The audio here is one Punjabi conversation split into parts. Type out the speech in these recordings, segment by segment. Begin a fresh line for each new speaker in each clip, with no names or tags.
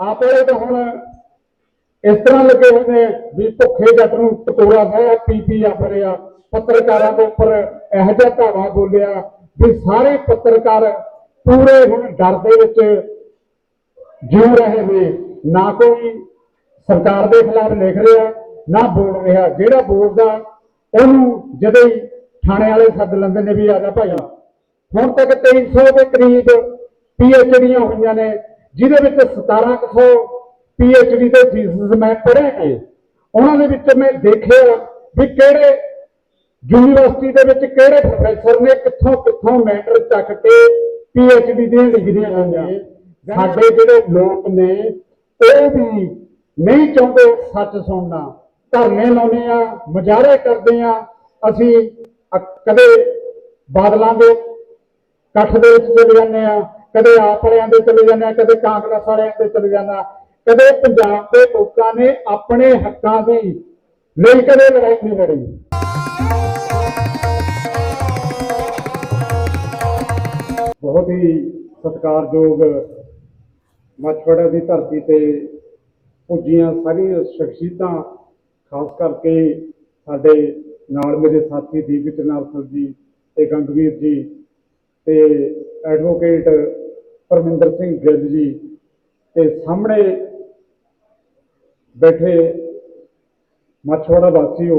ਆਪ ਵਾਲੇ ਤਾਂ ਹੁਣ ਇਸ ਤਰ੍ਹਾਂ ਲੱਗੇ ਹੋਏ ਨੇ ਵੀ ਭੁੱਖੇ ਜੱਟ ਨੂੰ ਪਤੋੜਾ ਹੈ ਪੀ ਆਪ ਰਿਹਾ ਪੱਤਰਕਾਰਾਂ ਦੇ ਉੱਪਰ ਇਹੋ ਜਿਹਾ ਧਾਵਾ ਬੋਲਿਆ ਵੀ ਸਾਰੇ ਪੱਤਰਕਾਰ ਪੂਰੇ ਹੁਣ ਡਰ ਦੇ ਵਿੱਚ ਜਿਉ ਰਹੇ ਨੇ। ਨਾ ਕੋਈ ਸਰਕਾਰ ਦੇ ਖਿਲਾਫ ਲਿਖ ਰਿਹਾ, ਨਾ ਬੋਲ ਰਿਹਾ। ਜਿਹੜਾ ਬੋਲਦਾ, ਉਹਨੂੰ ਜਦੋਂ ਹੀ ਥਾਣੇ ਵਾਲੇ ਸੱਦ ਲੈਂਦੇ ਨੇ ਵੀ ਆ ਜਾ ਭਾਈ ਹੁਣ ਤੱਕ 300 ਦੇ ਕਰੀਬ ਪੀਐਚਡੀਆਂ ਹੋਈਆਂ ਨੇ। ਜਿਹਦੇ ਵਿੱਚ 1700 ਪੀਐਚਡੀ ਦੇ ਥੀਸਿਸ ਮੈਂ ਪੜ੍ਹੇ ਨੇ, ਉਹਨਾਂ ਦੇ ਵਿੱਚ ਮੈਂ ਦੇਖਿਆ ਵੀ ਕਿਹੜੇ ਯੂਨੀਵਰਸਿਟੀ ਦੇ ਵਿੱਚ ਕਿਹੜੇ ਪ੍ਰੋਫੈਸਰ ਨੇ ਕਿੱਥੋਂ ਕਿੱਥੋਂ ਮੈਟਰ ਚੱਕ ਕੇ ਪੀਐਚਡੀ ਦੀਆਂ ਡਿਗਰੀਆਂ ਹੋਈਆਂ। ਸਾਡੇ ਜਿਹੜੇ ਲੋਕ ਨੇ, ਉਹ ਵੀ ਨਹੀਂ ਚਾਹੁੰਦੇ ਸੱਚ ਸੁਣਨਾ। ਧਰਨੇ ਲਾਉਂਦੇ ਆ, ਮੁਜ਼ਾਹਰੇ ਕਰਦੇ ਆ। ਅਸੀਂ ਕਦੇ ਬਾਦਲਾਂ ਦੇ ਇਕੱਠ ਦੇ ਵਿੱਚ ਚਲੇ ਜਾਂਦੇ ਆ ਕਦੇ ਆਪ ਵਾਲਿਆਂ ਦੇ ਚਲੇ ਜਾਂਦਾ, ਕਦੇ ਕਾਂਗਰਸ ਵਾਲਿਆਂ ਦੇ ਚਲੇ ਜਾਂਦਾ। ਕਦੇ ਪੰਜਾਬ ਦੇ ਲੋਕਾਂ ਨੇ ਆਪਣੇ ਹੱਕਾਂ ਦੀ ਲਈ ਕਦੇ ਲੜਾਈ ਨਹੀਂ ਲੜੀ। ਬਹੁਤ ਹੀ ਸਤਿਕਾਰਯੋਗ ਮਛਵੜਾ ਦੀ ਧਰਤੀ ਤੇ ਪੁੱਜੀਆਂ ਸਾਰੀਆਂ ਸ਼ਖਸੀਅਤਾਂ, ਖਾਸ ਕਰਕੇ ਸਾਡੇ ਨਾਲ ਮੇਰੇ ਸਾਥੀ ਦੀਪਕ ਨਾਰਸਲ ਜੀ ਤੇ ਗੰਗਵੀਰ ਜੀ ਤੇ ਐਡਵੋਕੇਟ ਪਰਮਿੰਦਰ ਸਿੰਘ ਗਿੱਲ ਜੀ ਤੇ ਸਾਹਮਣੇ ਬੈਠੇ ਮਛਵੜਾ ਵਾਸੀਓ,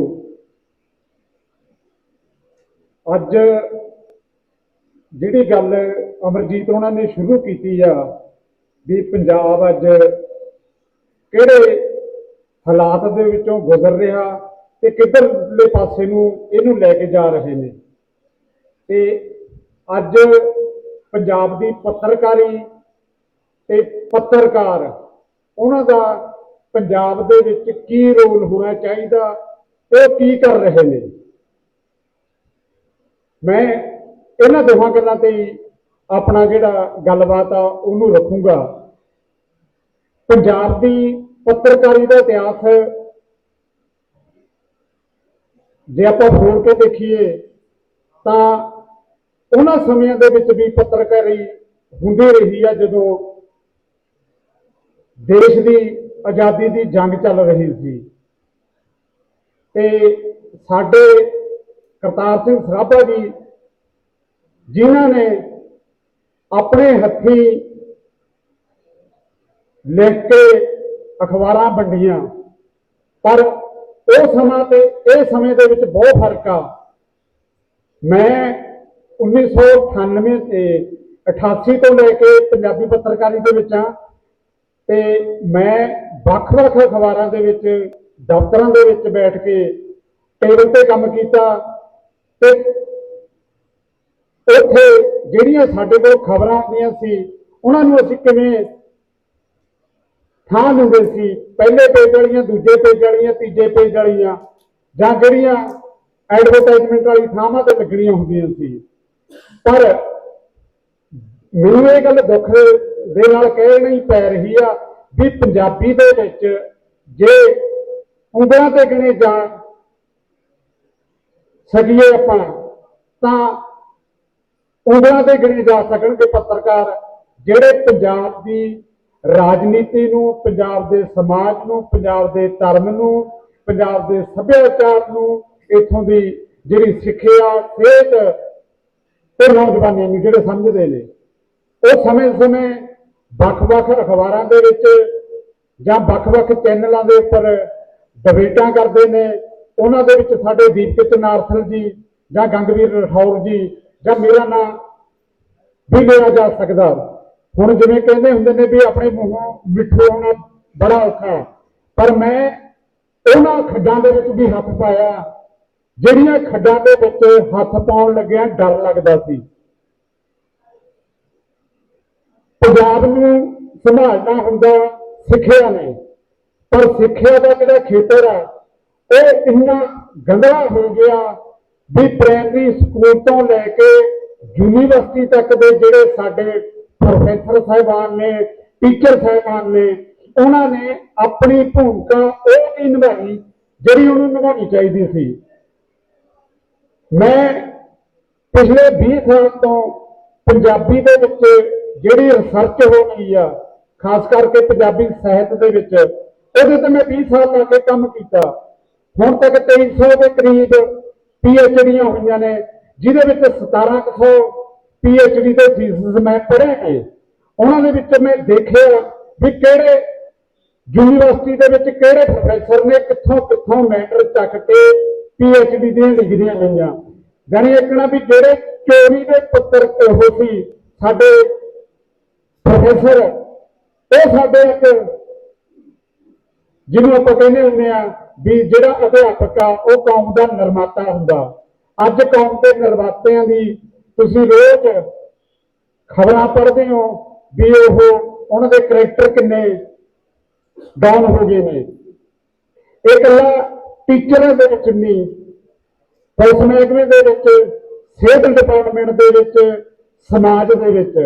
ਅੱਜ ਜਿਹੜੀ ਗੱਲ ਅਮਰਜੀਤ ਉਹਨਾਂ ਨੇ ਸ਼ੁਰੂ ਕੀਤੀ ਆ ਵੀ ਪੰਜਾਬ ਅੱਜ ਕਿਹੜੇ ਹਾਲਾਤ ਦੇ ਵਿੱਚੋਂ ਗੁਜ਼ਰ ਰਿਹਾ ਤੇ ਕਿੱਧਰਲੇ ਪਾਸੇ ਨੂੰ ਇਹਨੂੰ ਲੈ ਕੇ ਜਾ ਰਹੇ ਨੇ। ਤੇ ਅੱਜ ਪੰਜਾਬ ਦੀ ਪੱਤਰਕਾਰੀ ਤੇ ਪੱਤਰਕਾਰ, ਉਹਨਾਂ ਦਾ ਪੰਜਾਬ ਦੇ ਵਿੱਚ ਕੀ ਰੋਲ ਹੋਣਾ ਚਾਹੀਦਾ, ਉਹ ਕੀ ਕਰ ਰਹੇ ਨੇ? ਮੈਂ ਇਹਨਾਂ ਦੋਹਾਂ ਗੱਲਾਂ ਤੇ ਆਪਣਾ ਜਿਹੜਾ ਗੱਲਬਾਤ ਆ, ਉਹਨੂੰ ਰੱਖੂੰਗਾ। ਪੰਜਾਬ ਦੀ ਪੱਤਰਕਾਰੀ ਦਾ ਇਤਿਹਾਸ, ਜੇ ਆਪਾਂ ਫੋਲ ਕੇ ਦੇਖੀਏ, ਤਾਂ ਉਹਨਾਂ ਸਮਿਆਂ ਦੇ ਵਿੱਚ ਵੀ ਪੱਤਰਕਾਰੀ ਹੁੰਦੀ ਰਹੀ ਆ ਜਦੋਂ ਦੇਸ਼ ਦੀ ਆਜ਼ਾਦੀ ਦੀ ਜੰਗ ਚੱਲ ਰਹੀ ਸੀ। ਤੇ ਸਾਡੇ ਕਰਤਾਰ ਸਿੰਘ ਸਰਾਭਾ ਜੀ, ਜਿਨ੍ਹਾਂ ਨੇ ਆਪਣੇ ਹੱਥੀ ਲਿਖ ਕੇ ਅਖਬਾਰਾਂ ਵੰਡੀਆਂ, ਪਰ ਉਹ ਸਮਾਂ ਤੇ, ਇਹ ਸਮੇਂ ਦੇ ਵਿੱਚ ਬਹੁਤ ਫ਼ਰਕ ਆ। ਮੈਂ 1998 ਤੇ 88 ਤੋਂ ਲੈ ਕੇ ਪੰਜਾਬੀ ਪੱਤਰਕਾਰੀ ਦੇ ਵਿੱਚ ਆ ਤੇ ਮੈਂ ਵੱਖ-ਵੱਖ ਅਖਬਾਰਾਂ ਦੇ ਵਿੱਚ, ਦਫ਼ਤਰਾਂ ਦੇ ਵਿੱਚ ਬੈਠ ਕੇ ਟੇਬਲ ਤੇ ਕੰਮ ਕੀਤਾ ਤੇ ਉੱਥੇ ਜਿਹੜੀਆਂ ਸਾਡੇ ਕੋਲ ਖਬਰਾਂ ਆਉਂਦੀਆਂ ਸੀ, ਉਹਨਾਂ ਨੂੰ ਅਸੀਂ ਕਿਵੇਂ ਥਾਂ ਦਿੰਦੇ ਸੀ? ਪਹਿਲੇ ਪੇਜ ਵਾਲੀਆਂ, ਦੂਜੇ ਪੇਜ ਵਾਲੀਆਂ, ਤੀਜੇ ਪੇਜ ਵਾਲੀਆਂ ਜਾਂ ਜਿਹੜੀਆਂ ਐਡਵਰਟਾਈਜ਼ਮੈਂਟ ਵਾਲੀ ਥਾਵਾਂ ਤੇ ਲੱਗਣੀਆਂ ਹੁੰਦੀਆਂ ਸੀ? ਪਰ ਮੈਨੂੰ ਇਹ ਗੱਲ ਦੁੱਖ ਦੇ ਨਾਲ ਕਹਿਣੀ ਪੈ ਰਹੀ ਆ ਵੀ ਪੰਜਾਬੀ ਦੇ ਵਿੱਚ ਜੇ ਉਂਗਲਾਂ ਤੇ ਗਿਣੇ ਜਾਣ ਸਕੀਏ ਆਪਾਂ, ਤਾਂ ਉਂਗਲਾਂ ਤੇ ਗਿਣੇ ਜਾ ਸਕਣਗੇ ਪੱਤਰਕਾਰ, ਜਿਹੜੇ ਪੰਜਾਬ ਦੀ ਰਾਜਨੀਤੀ ਨੂੰ, ਪੰਜਾਬ ਦੇ ਸਮਾਜ ਨੂੰ, ਪੰਜਾਬ ਦੇ ਧਰਮ ਨੂੰ, ਪੰਜਾਬ ਦੇ ਸੱਭਿਆਚਾਰ ਨੂੰ, ਇਥੋਂ ਦੀ ਜਿਹੜੀ ਸਿੱਖਿਆ, ਸਿਹਤ ਤੇ ਨੌਜਵਾਨੀ ਨੂੰ ਜਿਹੜੇ ਸਮਝਦੇ ਨੇ, ਉਹ ਸਮੇਂ-ਸਮੇਂ ਵੱਖ-ਵੱਖ ਅਖਬਾਰਾਂ ਦੇ ਵਿੱਚ ਜਾਂ ਵੱਖ-ਵੱਖ ਚੈਨਲਾਂ ਦੇ ਉੱਪਰ ਡਿਬੇਟਾਂ ਕਰਦੇ ਨੇ। ਉਹਨਾਂ ਦੇ ਵਿੱਚ ਸਾਡੇ ਦੀਪਕ ਨਾਰਥਲ ਜੀ ਜਾਂ ਗੰਗਵੀਰ ਰਠੌਰ ਜੀ ਜਾਂ ਮੇਰਾ ਨਾਮ ਵੀ ਲਿਆ ਜਾ ਸਕਦਾ। ਹੁਣ ਜਿਵੇਂ ਕਹਿੰਦੇ ਹੁੰਦੇ ਨੇ ਵੀ ਆਪਣੇ ਮੂੰਹੋਂ ਮਿੱਠੂ ਹੋਣਾ ਬੜਾ ਔਖਾ। ਪਰ ਮੈਂ ਉਹਨਾਂ ਖੱਡਾਂ ਦੇ ਵਿੱਚ ਵੀ ਹੱਥ ਪਾਇਆ। ਜਿਹੜੀਆਂ ਖੱਡਾਂ ਦੇ ਵਿੱਚ ਹੱਥ ਪਾਉਣ ਲੱਗਿਆ ਡਰ ਲੱਗਦਾ ਸੀ। ਪੰਜਾਬ ਨੂੰ ਸੰਭਾਲਣਾ ਹੁੰਦਾ ਸਿੱਖਿਆ ਨੇ, ਪਰ ਸਿੱਖਿਆ ਦਾ ਜਿਹੜਾ ਖੇਤਰ ਆ, ਉਹ ਇੰਨਾ ਗੰਦਾ ਹੋ ਗਿਆ ਵੀ ਪ੍ਰਾਇਮਰੀ ਸਕੂਲ ਤੋਂ ਲੈ ਕੇ ਯੂਨੀਵਰਸਿਟੀ ਤੱਕ ਦੇ ਜਿਹੜੇ ਸਾਡੇ ਪ੍ਰੋਫੈਸਰ ਸਾਹਿਬਾਨ ਨੇ, ਟੀਚਰ ਸਾਹਿਬਾਨ ਨੇ, ਉਹਨਾਂ ਨੇ ਆਪਣੀ ਭੂਮਿਕਾ ਉਹ ਨਹੀਂ ਨਿਭਾਈ ਜਿਹੜੀ ਉਹਨੂੰ ਨਿਭਾਉਣੀ ਚਾਹੀਦੀ ਸੀ। ਮੈਂ ਪਿਛਲੇ 20 ਸਾਲ ਤੋਂ ਪੰਜਾਬੀ ਦੇ ਵਿੱਚ ਜਿਹੜੀ ਰਿਸਰਚ ਹੋ ਰਹੀ ਆ, ਖਾਸ ਕਰਕੇ ਪੰਜਾਬੀ ਸਾਹਿਤ ਦੇ ਵਿੱਚ, ਉਹਦੇ ਤੇ ਮੈਂ 20 ਸਾਲ ਲਾ ਕੇ ਕੰਮ ਕੀਤਾ। ਹੁਣ ਤੱਕ 2300 ਦੇ ਕਰੀਬ ਪੀਐਚਡੀਆਂ ਹੋਈਆਂ ਨੇ, ਜਿਹਦੇ ਵਿੱਚ 1700 ਪੀਐਚਡੀ ਦੇ ਥੀਸਿਸ ਮੈਂ ਪੜ੍ਹੇ ਨੇ। ਉਹਨਾਂ ਦੇ ਵਿੱਚ ਮੈਂ ਦੇਖਿਆ ਵੀ ਕਿਹੜੇ ਯੂਨੀਵਰਸਿਟੀ ਦੇ ਵਿੱਚ ਕਿਹੜੇ ਪ੍ਰੋਫੈਸਰ ਨੇ ਕਿੱਥੋਂ ਕਿੱਥੋਂ ਮੈਟਰ ਚੱਕ ਕੇ ਪੀਐਚਡੀ ਦੀਆਂ ਡਿਗਰੀਆਂ ਲਈਆਂ। ਜਾਣੀ ਇੱਕਣਾ ਵੀ ਜਿਹੜੇ ਚੋਰੀ ਦੇ ਪੁੱਤਰ ਉਹ ਸੀ, ਸਾਡੇ ਪ੍ਰੋਫੈਸਰ ਉਹ ਸਾਡੇ ਇੱਕ ਜਿਹਨੂੰ ਆਪਾਂ ਕਹਿੰਦੇ ਹੁੰਦੇ ਆ ਵੀ ਜਿਹੜਾ ਅਧਿਆਪਕ ਆ, ਉਹ ਕੌਮ ਦਾ ਨਿਰਮਾਤਾ ਹੁੰਦਾ। ਅੱਜ ਕੌਮ ਦੇ ਨਿਰਮਾਤਿਆਂ ਦੀ ਤੁਸੀਂ ਰੋਜ਼ ਖਬਰਾਂ ਪੜ੍ਹਦੇ ਹੋ ਵੀ ਉਹ ਉਹਨਾਂ ਦੇ ਕਰੈਕਟਰ ਕਿੰਨੇ ਡਾਊਨ ਹੋ ਗਏ ਨੇ। ਇਹ ਇਕੱਲਾ ਟੀਚਰਾਂ ਦੇ ਵਿੱਚ ਨਹੀਂ ਪੁਲਿਸ ਮਹਿਕਮੇ ਦੇ ਵਿੱਚ, ਸਿਹਤ ਡਿਪਾਰਟਮੈਂਟ ਦੇ ਵਿੱਚ, ਸਮਾਜ ਦੇ ਵਿੱਚ।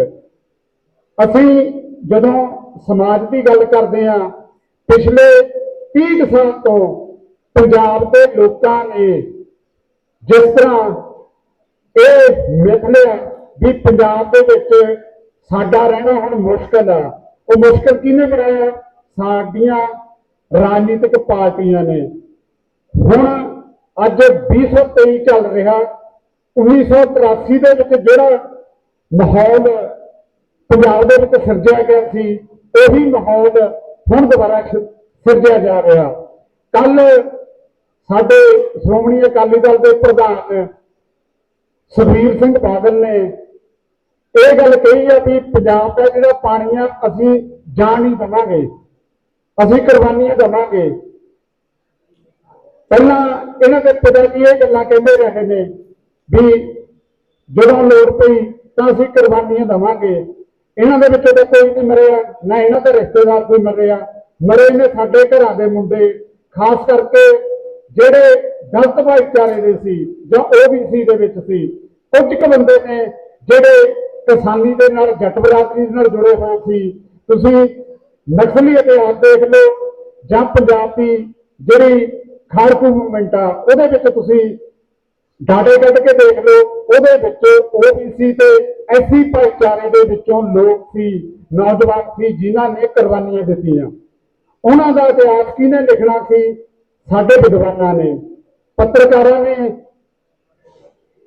ਅਸੀਂ ਜਦੋਂ ਸਮਾਜ ਦੀ ਗੱਲ ਕਰਦੇ ਹਾਂ, ਪਿਛਲੇ 30 ਸਾਲ ਤੋਂ ਪੰਜਾਬ ਦੇ ਲੋਕਾਂ ਨੇ ਜਿਸ ਤਰ੍ਹਾਂ ਇਹ ਮਿਥ ਵੀ ਪੰਜਾਬ ਦੇ ਵਿੱਚ ਸਾਡਾ ਰਹਿਣਾ ਹੁਣ ਮੁਸ਼ਕਲ ਆ। ਉਹ ਮੁਸ਼ਕਲ ਕਿਹਨੇ ਬਣਾਇਆ? ਸਾਡੀਆਂ ਰਾਜਨੀਤਿਕ ਪਾਰਟੀਆਂ ਨੇ। ਹੁਣ ਅੱਜ 2023 ਚੱਲ ਰਿਹਾ 1983 ਦੇ ਵਿੱਚ ਜਿਹੜਾ ਮਾਹੌਲ ਪੰਜਾਬ ਦੇ ਵਿੱਚ ਸਿਰਜਿਆ ਗਿਆ ਸੀ, ਉਹੀ ਮਾਹੌਲ ਹੁਣ ਦੁਬਾਰਾ ਸ- ਸਿਰਜਿਆ ਜਾ ਰਿਹਾ। ਕੱਲ ਸਾਡੇ ਸ਼੍ਰੋਮਣੀ ਅਕਾਲੀ ਦਲ ਦੇ ਪ੍ਰਧਾਨ ਸੁਖਬੀਰ ਸਿੰਘ ਬਾਦਲ ਨੇ ਇਹ ਗੱਲ ਕਹੀ ਆ ਵੀ ਪੰਜਾਬ ਦਾ ਜਿਹੜਾ ਪਾਣੀ ਆ, ਅਸੀਂ ਜਾਣ ਨਹੀਂ ਦੇਵਾਂਗੇ। ਅਸੀਂ ਕੁਰਬਾਨੀਆਂ ਦੇਵਾਂਗੇ। ਪਹਿਲਾਂ ਇਹਨਾਂ ਦੇ ਪਿਤਾ ਜੀ ਇਹ ਗੱਲਾਂ ਕਹਿੰਦੇ ਰਹੇ ਨੇ ਵੀ ਜਦੋਂ ਲੋੜ ਪਈ ਤਾਂ ਅਸੀਂ ਕੁਰਬਾਨੀਆਂ ਦੇਵਾਂਗੇ। ਇਹਨਾਂ ਦੇ ਵਿੱਚੋਂ ਤਾਂ ਕੋਈ ਨਹੀਂ ਮਰਿਆ, ਨਾ ਇਹਨਾਂ ਦੇ ਰਿਸ਼ਤੇਦਾਰ ਕੋਈ ਮਰਿਆ, ਮਰੇ ਨੇ ਸਾਡੇ ਘਰਾਂ ਦੇ ਮੁੰਡੇ। ਖਾਸ ਕਰਕੇ ਜਿਹੜੇ ਦਲਤ ਭਾਈਚਾਰੇ ਦੇ ਸੀ ਜਾਂ ਓਬੀਸੀ ਦੇ ਵਿੱਚ ਸੀ, ਕੁਝ ਕੁ ਬੰਦੇ ਨੇ ਜਿਹੜੇ ਕਿਸਾਨੀ ਦੇ ਨਾਲ, ਜੱਟ ਬਰਾਦਰੀ ਦੇ ਨਾਲ ਜੁੜੇ ਹੋਏ ਸੀ। ਤੁਸੀਂ ਨਕਸਲੀ ਇਤਿਹਾਸ ਦੇਖ ਲਓ ਜਾਂ ਪੰਜਾਬ ਦੀ ਜਿਹੜੀ ਖਾੜਕੂ ਮੂਵਮੈਂਟ ਆ, ਉਹਦੇ ਵਿੱਚ ਤੁਸੀਂ ਡਾਟੇ ਕੱਢ ਕੇ ਦੇਖ ਲਓ, ਉਹਦੇ ਵਿੱਚ ਓਬੀਸੀ ਤੇ ਐਸੀ ਭਾਈਚਾਰੇ ਦੇ ਵਿੱਚੋਂ ਲੋਕ ਸੀ, ਨੌਜਵਾਨ ਸੀ, ਜਿਨ੍ਹਾਂ ਨੇ ਕੁਰਬਾਨੀਆਂ ਦਿੱਤੀਆਂ। ਉਹਨਾਂ ਦਾ ਇਤਿਹਾਸ ਕਿਹਨੇ ਲਿਖਣਾ ਸੀ? ਸਾਡੇ ਵਿਦਵਾਨਾਂ ਨੇ, ਪੱਤਰਕਾਰਾਂ ਨੇ।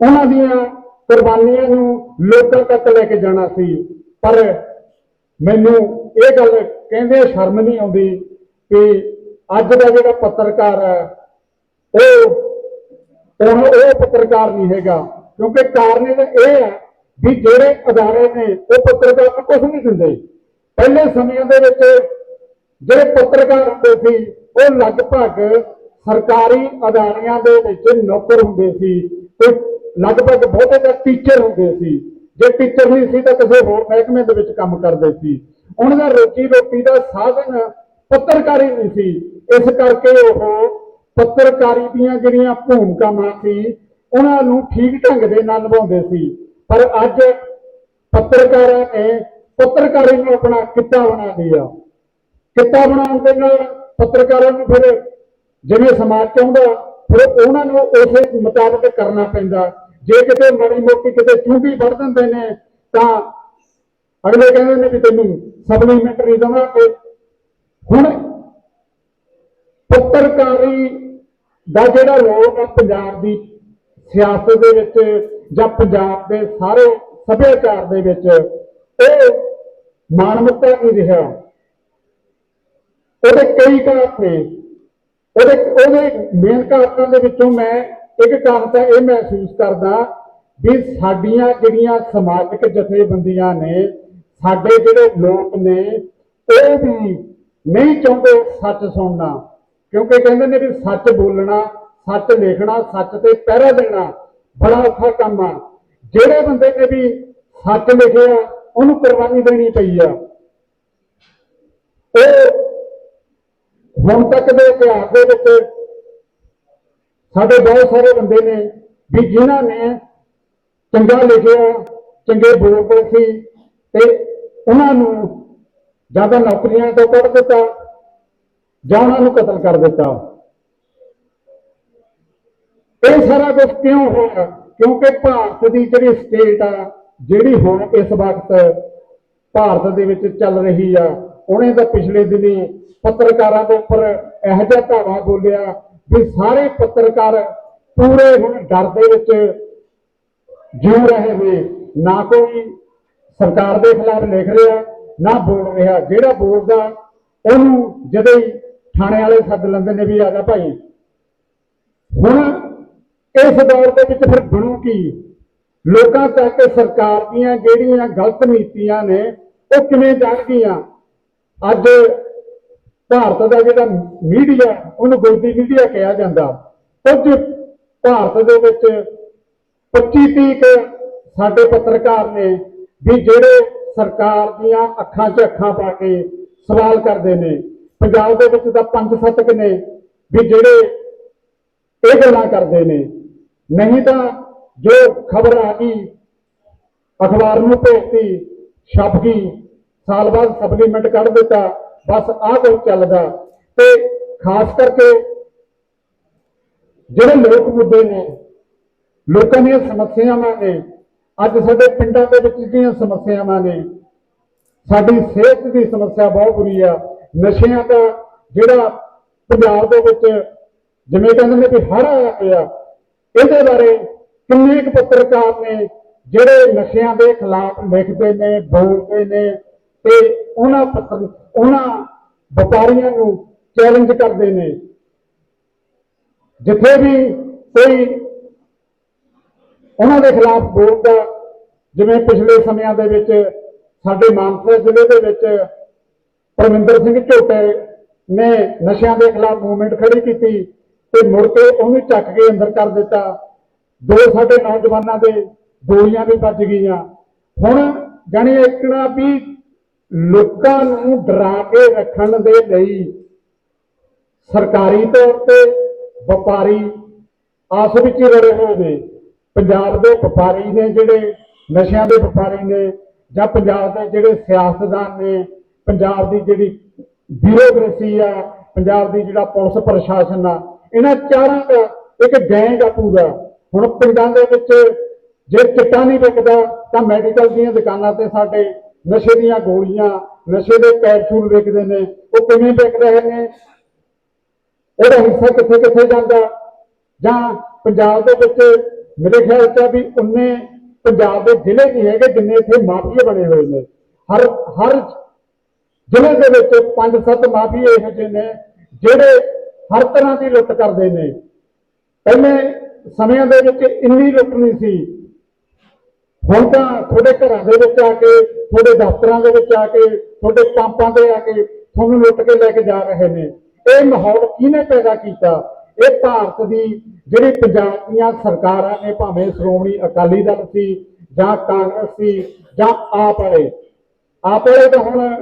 ਉਹਨਾਂ ਦੀਆਂ ਕੁਰਬਾਨੀਆਂ ਨੂੰ ਲੋਕਾਂ ਤੱਕ ਲੈ ਕੇ ਜਾਣਾ ਸੀ। ਪਰ ਮੈਨੂੰ ਇਹ ਗੱਲ ਕਹਿੰਦੇ ਸ਼ਰਮ ਨਹੀਂ ਆਉਂਦੀ ਕਿ ਅੱਜ ਦਾ ਜਿਹੜਾ ਪੱਤਰਕਾਰ ਹੈ ਉਹ ਉਹ ਉਹ ਪੱਤਰਕਾਰ ਨਹੀਂ ਹੈਗਾ, ਕਿਉਂਕਿ ਕਾਰਨ ਇਹ ਹੈ ਵੀ ਜਿਹੜੇ ਅਦਾਰੇ ਨੇ ਉਹ ਪੱਤਰਕਾਰ ਨੂੰ ਕੁਝ ਨਹੀਂ ਦਿੰਦੇ। ਪਹਿਲੇ ਸਮਿਆਂ ਦੇ ਵਿੱਚ ਜਿਹੜੇ ਪੱਤਰਕਾਰ ਹੁੰਦੇ ਸੀ, ਉਹ ਲਗਭਗ ਸਰਕਾਰੀ ਅਦਾਰਿਆਂ ਦੇ ਵਿੱਚ ਨੌਕਰ ਹੁੰਦੇ ਸੀ ਤੇ ਲਗਭਗ ਬਹੁਤੇ ਤਾਂ ਟੀਚਰ ਹੁੰਦੇ ਸੀ। ਜੇ ਟੀਚਰ ਨਹੀਂ ਸੀ ਤਾਂ ਕਿਸੇ ਹੋਰ ਮਹਿਕਮੇ ਦੇ ਵਿੱਚ ਕੰਮ ਕਰਦੇ ਸੀ। ਉਹਨਾਂ ਦਾ ਰੋਜੀ ਰੋਟੀ ਦਾ ਸਾਧਨ ਪੱਤਰਕਾਰੀ ਨਹੀਂ ਸੀ। ਇਸ ਕਰਕੇ ਉਹ ਪੱਤਰਕਾਰੀ ਦੀਆਂ ਜਿਹੜੀਆਂ ਭੂਮਿਕਾਵਾਂ ਸੀ, ਉਹਨਾਂ ਨੂੰ ਠੀਕ ਢੰਗ ਦੇ ਨਾਲ ਨਿਭਾਉਂਦੇ ਸੀ। ਪਰ ਅੱਜ ਪੱਤਰਕਾਰਾਂ ਨੇ ਪੱਤਰਕਾਰੀ ਨੂੰ ਆਪਣਾ ਕਿੱਤਾ ਬਣਾ ਲਿਆ। ਕਿੱਤਾ ਬਣਾਉਣ ਦੇ ਨਾਲ ਪੱਤਰਕਾਰਾਂ ਨੂੰ ਫਿਰ ਜਿਵੇਂ ਸਮਾਜ ਚਾਹੁੰਦਾ, ਫਿਰ ਉਹਨਾਂ ਨੂੰ ਉਸੇ ਮੁਤਾਬਕ ਕਰਨਾ ਪੈਂਦਾ। ਜੇ ਕਿਤੇ ਮਾੜੀ ਮੋਟੀ ਕਿਤੇ ਚੂੰਡੀ ਵੜ ਦਿੰਦੇ ਨੇ, ਤਾਂ ਅਗਲੇ ਕਹਿੰਦੇ ਨੇ ਵੀ ਤੈਨੂੰ ਸਪਲੀਮੈਂਟਰੀ ਦੇਵਾਂਗੇ। ਹੁਣ ਪੱਤਰਕਾਰੀ ਦਾ ਜਿਹੜਾ ਲੋਕ ਆ ਪੰਜਾਬ ਦੀ ਸਿਆਸਤ ਦੇ ਵਿੱਚ ਜਾਂ ਪੰਜਾਬ ਦੇ ਸਾਰੇ ਸੱਭਿਆਚਾਰ ਦੇ ਵਿੱਚ, ਉਹ ਮਾਨਵਤਾ ਨਹੀਂ ਰਿਹਾ। ਉਹਦੇ ਕਈ ਕਾਰਨ ਨੇ। ਉਹਦੇ ਉਹਦੇ ਮੇਨ ਕਾਰਨਾਂ ਦੇ ਵਿੱਚੋਂ ਮੈਂ ਇੱਕ ਕਾਰਨ ਤਾਂ ਇਹ ਮਹਿਸੂਸ ਕਰਦਾ ਵੀ ਸਾਡੀਆਂ ਜਿਹੜੀਆਂ ਸਮਾਜਿਕ ਜਥੇਬੰਦੀਆਂ ਨੇ, ਸਾਡੇ ਜਿਹੜੇ ਲੋਕ ਨੇ, ਉਹ ਵੀ ਨਹੀਂ ਚਾਹੁੰਦੇ ਸੱਚ ਸੁਣਨਾ। ਕਿਉਂਕਿ ਕਹਿੰਦੇ ਨੇ ਵੀ ਸੱਚ ਬੋਲਣਾ, ਸੱਚ ਲਿਖਣਾ, ਸੱਚ ਤੇ ਪਹਿਰਾ ਦੇਣਾ ਬੜਾ ਔਖਾ ਕੰਮ ਆ। ਜਿਹੜੇ ਬੰਦੇ ਨੇ ਵੀ ਸੱਚ ਲਿਖਿਆ ਉਹਨੂੰ ਕੁਰਬਾਨੀ ਦੇਣੀ ਪਈ ਆ। ਉਹ ਹੁਣ ਤੱਕ ਦੇ ਇਤਿਹਾਸ ਦੇ ਵਿੱਚ ਸਾਡੇ ਬਹੁਤ ਸਾਰੇ ਬੰਦੇ ਨੇ ਵੀ ਜਿਨ੍ਹਾਂ ਨੇ ਚੰਗਾ ਲਿਖਿਆ, ਚੰਗੇ ਬੋਲਦੇ ਸੀ ਤੇ ਉਹਨਾਂ ਨੂੰ ਜਾਂ ਤਾਂ ਨੌਕਰੀਆਂ ਤੋਂ ਕੱਢ ਦਿੱਤਾ। ਜਾਂ ਉਹਨਾਂ ਨੂੰ ਕਤਲ ਕਰ ਦਿੱਤਾ। ਇਹ ਸਾਰਾ ਕੁਝ ਕਿਉਂ ਹੋਇਆ ਕਿਉਂਕਿ ਭਾਰਤ ਦੀ ਜਿਹੜੀ ਸਟੇਟ ਆ, ਜਿਹੜੀ ਹੁਣ ਇਸ ਵਕਤ ਭਾਰਤ ਦੇ ਵਿੱਚ ਚੱਲ ਰਹੀ ਆ, ਉਹਨੇ ਤਾਂ ਪਿਛਲੇ ਦਿਨੀ ਪੱਤਰਕਾਰਾਂ ਦੇ ਉੱਪਰ ਇਹੋ ਜਿਹਾ ਧਾਵਾ ਬੋਲਿਆ ਵੀ ਸਾਰੇ ਪੱਤਰਕਾਰ ਪੂਰੇ ਹੁਣ ਡਰ ਦੇ ਵਿੱਚ ਜਿਉ ਰਹੇ ਨੇ। ਨਾ ਕੋਈ ਸਰਕਾਰ ਦੇ ਖਿਲਾਫ ਲਿਖ ਰਿਹਾ, ਨਾ ਬੋਲ ਰਿਹਾ। ਜਿਹੜਾ ਬੋਲਦਾ, ਉਹਨੂੰ ਜਦੋਂ ਥਾਣੇ ਵਾਲੇ ਸੱਦ ਲੈਂਦੇ ਨੇ ਵੀ ਆ ਜਾ ਭਾਈ। ਹੁਣ ਇਸ ਦੌਰ ਦੇ ਵਿੱਚ ਫਿਰ ਬਣੂ ਕੀ? ਲੋਕਾਂ ਤੱਕ ਸਰਕਾਰ ਦੀਆਂ ਜਿਹੜੀਆਂ ਗਲਤ ਨੀਤੀਆਂ ਨੇ, ਉਹ ਕਿਵੇਂ ਜਾਣਗੀਆਂ? ਅੱਜ ਭਾਰਤ ਦਾ ਜਿਹੜਾ ਮੀਡੀਆ, ਉਹਨੂੰ ਗੋਦੀ ਮੀਡੀਆ ਕਿਹਾ ਜਾਂਦਾ। ਕੁਝ ਭਾਰਤ ਦੇ ਵਿੱਚ 25 ਤੀਕ ਸਾਡੇ ਪੱਤਰਕਾਰ ਨੇ ਵੀ ਜਿਹੜੇ ਸਰਕਾਰ ਦੀਆਂ ਅੱਖਾਂ 'ਚ ਅੱਖਾਂ ਪਾ ਕੇ ਸਵਾਲ ਕਰਦੇ ਨੇ। ਪੰਜਾਬ ਦੇ ਵਿੱਚ ਤਾਂ ਪੰਜ ਸੱਤ ਕੁ ਨੇ ਵੀ ਜਿਹੜੇ ਇਹ ਗੱਲਾਂ ਕਰਦੇ ਨੇ। ਨਹੀਂ ਤਾਂ ਜੋ ਖਬਰ ਆ ਗਈ, ਅਖਬਾਰ ਨੂੰ ਭੇਜਤੀ, ਛਪ ਗਈ, ਸਾਲ ਬਾਅਦ ਸਪਲੀਮੈਂਟ ਕੱਢ ਦਿੱਤਾ, ਬਸ ਆਹ ਕੁਝ ਚੱਲਦਾ। ਤੇ ਖਾਸ ਕਰਕੇ ਜਿਹੜੇ ਲੋਕ ਮੁੱਦੇ ਨੇ, ਲੋਕਾਂ ਦੀਆਂ ਸਮੱਸਿਆਵਾਂ ਨੇ, ਅੱਜ ਸਾਡੇ ਪਿੰਡਾਂ ਦੇ ਵਿੱਚ ਜਿਹੜੀਆਂ ਸਮੱਸਿਆਵਾਂ ਨੇ, ਸਾਡੀ ਸਿਹਤ ਦੀ ਸਮੱਸਿਆ ਬਹੁਤ ਬੁਰੀ ਆ। ਨਸ਼ਿਆਂ ਦਾ ਜਿਹੜਾ ਪੰਜਾਬ ਦੇ ਵਿੱਚ ਜਿਵੇਂ ਕਹਿੰਦੇ ਨੇ ਵੀ ਹੜ੍ਹ ਆਇਆ ਹੋਇਆ ਇਹਦੇ ਬਾਰੇ ਕਿੰਨੇ ਕੁ ਪੱਤਰਕਾਰ ਨੇ ਜਿਹੜੇ ਨਸ਼ਿਆਂ ਦੇ ਖਿਲਾਫ ਲਿਖਦੇ ਨੇ, ਬੋਲਦੇ ਨੇ ਤੇ ਉਹਨਾਂ ਪੱਤਰ, ਉਹਨਾਂ ਵਪਾਰੀਆਂ ਨੂੰ ਚੈਲੰਜ ਕਰਦੇ ਨੇ। ਜਿੱਥੇ ਵੀ ਕੋਈ ਉਹਨਾਂ ਦੇ ਖਿਲਾਫ ਬੋਲਦਾ, ਜਿਵੇਂ ਪਿਛਲੇ ਸਮਿਆਂ ਦੇ ਵਿੱਚ ਸਾਡੇ ਮਾਨਸਾ ਜ਼ਿਲ੍ਹੇ ਦੇ ਵਿੱਚ ਪਰਮਿੰਦਰ ਸਿੰਘ ਝੋਟੇ ਨੇ ਨਸ਼ਿਆਂ ਦੇ ਖਿਲਾਫ ਮੂਵਮੈਂਟ ਖੜੀ ਕੀਤੀ ਤੇ ਮੁੜ ਕੇ ਉਹਨੂੰ ਚੱਕ ਕੇ ਅੰਦਰ ਕਰ ਦਿੱਤਾ। ਦੋ ਸਾਡੇ ਨੌਜਵਾਨਾਂ ਦੇ ਗੋਲੀਆਂ ਵੀ ਵੱਜ ਗਈਆਂ। ਹੁਣ ਜਾਣੀ ਇਕਣਾ ਵੀ ਲੋਕਾਂ ਨੂੰ ਡਰਾ ਕੇ ਰੱਖਣ ਦੇ ਲਈ ਸਰਕਾਰੀ ਤੌਰ ਤੇ ਵਪਾਰੀ ਆਸ ਵਿੱਚ ਹੀ ਰੜੇ ਹੋਏ ਨੇ। ਪੰਜਾਬ ਦੇ ਵਪਾਰੀ ਨੇ ਜਿਹੜੇ ਨਸ਼ਿਆਂ ਦੇ ਵਪਾਰੀ ਨੇ ਜਾਂ ਪੰਜਾਬ ਦੇ ਜਿਹੜੇ ਸਿਆਸਤਦਾਨ ਨੇ ਪੰਜਾਬ ਦੀ ਜਿਹੜੀ ਬਿਊਰੋਕ੍ਰੇਸੀ ਆ, ਪੰਜਾਬ ਦੀ ਜਿਹੜਾ ਪੁਲਿਸ ਪ੍ਰਸ਼ਾਸਨ ਆ, ਇਹਨਾਂ ਚਾਰਾਂ ਦਾ ਇੱਕ ਗੈਂਗ ਆ ਪੂਰਾ। ਹੁਣ ਪਿੰਡਾਂ ਦੇ ਵਿੱਚ ਜੇ ਚਿੱਟਾ ਨਹੀਂ ਵਿਕਦਾ, ਤਾਂ ਮੈਡੀਕਲ ਦੀਆਂ ਦੁਕਾਨਾਂ ਤੇ ਸਾਡੇ ਨਸ਼ੇ ਦੀਆਂ ਗੋਲੀਆਂ, ਨਸ਼ੇ ਦੇ ਕੈਪਸੂਲ ਵਿਕਦੇ ਨੇ, ਉਹ ਕਿਵੇਂ ਵਿਕ ਰਹੇ ਨੇ? ਉਹਦਾ ਹਿੱਸਾ ਕਿੱਥੇ ਕਿੱਥੇ ਜਾਂਦਾ? ਜਾਂ ਪੰਜਾਬ ਦੇ ਵਿੱਚ ਮੇਰੇ ਖਿਆਲ ਚ ਵੀ ਉਨੇ ਪੰਜਾਬ ਦੇ ਜ਼ਿਲ੍ਹੇ ਨਹੀਂ ਹੈਗੇ ਜਿੰਨੇ ਇੱਥੇ ਮਾਫੀਏ ਬਣੇ ਹੋਏ ਨੇ। ਹਰ ਹਰ ਜ਼ਿਲ੍ਹੇ ਦੇ ਵਿੱਚ ਪੰਜ ਸੱਤ ਮਾਫ਼ੀ ਇਹੋ ਜਿਹੇ ਨੇ, ਜਿਹੜੇ ਹਰ ਤਰ੍ਹਾਂ ਦੀ ਲੁੱਟ ਕਰਦੇ ਨੇ। ਪਹਿਲੇ ਸਮਿਆਂ ਦੇ ਵਿੱਚ ਇੰਨੀ ਲੁੱਟ ਨਹੀਂ ਸੀ। ਹੁਣ ਤਾਂ ਤੁਹਾਡੇ ਘਰਾਂ ਦੇ ਵਿੱਚ ਆ ਕੇ, ਤੁਹਾਡੇ ਦਫ਼ਤਰਾਂ ਦੇ ਵਿੱਚ ਆ ਕੇ, ਤੁਹਾਡੇ ਪੰਪਾਂ ਤੇ ਆ ਕੇ ਤੁਹਾਨੂੰ ਲੁੱਟ ਕੇ ਲੈ ਕੇ ਜਾ ਰਹੇ ਨੇ। ਇਹ ਮਾਹੌਲ ਕਿਹਨੇ ਪੈਦਾ ਕੀਤਾ? ਇਹ ਭਾਰਤ ਦੀ ਜਿਹੜੀ ਪੰਜਾਬ ਦੀਆਂ ਸਰਕਾਰਾਂ ਨੇ, ਭਾਵੇਂ ਸ਼੍ਰੋਮਣੀ ਅਕਾਲੀ ਦਲ ਸੀ ਜਾਂ ਕਾਂਗਰਸ ਸੀ ਜਾਂ ਆਪ ਵਾਲੇ। ਆਪ ਵਾਲੇ ਤਾਂ ਹੁਣ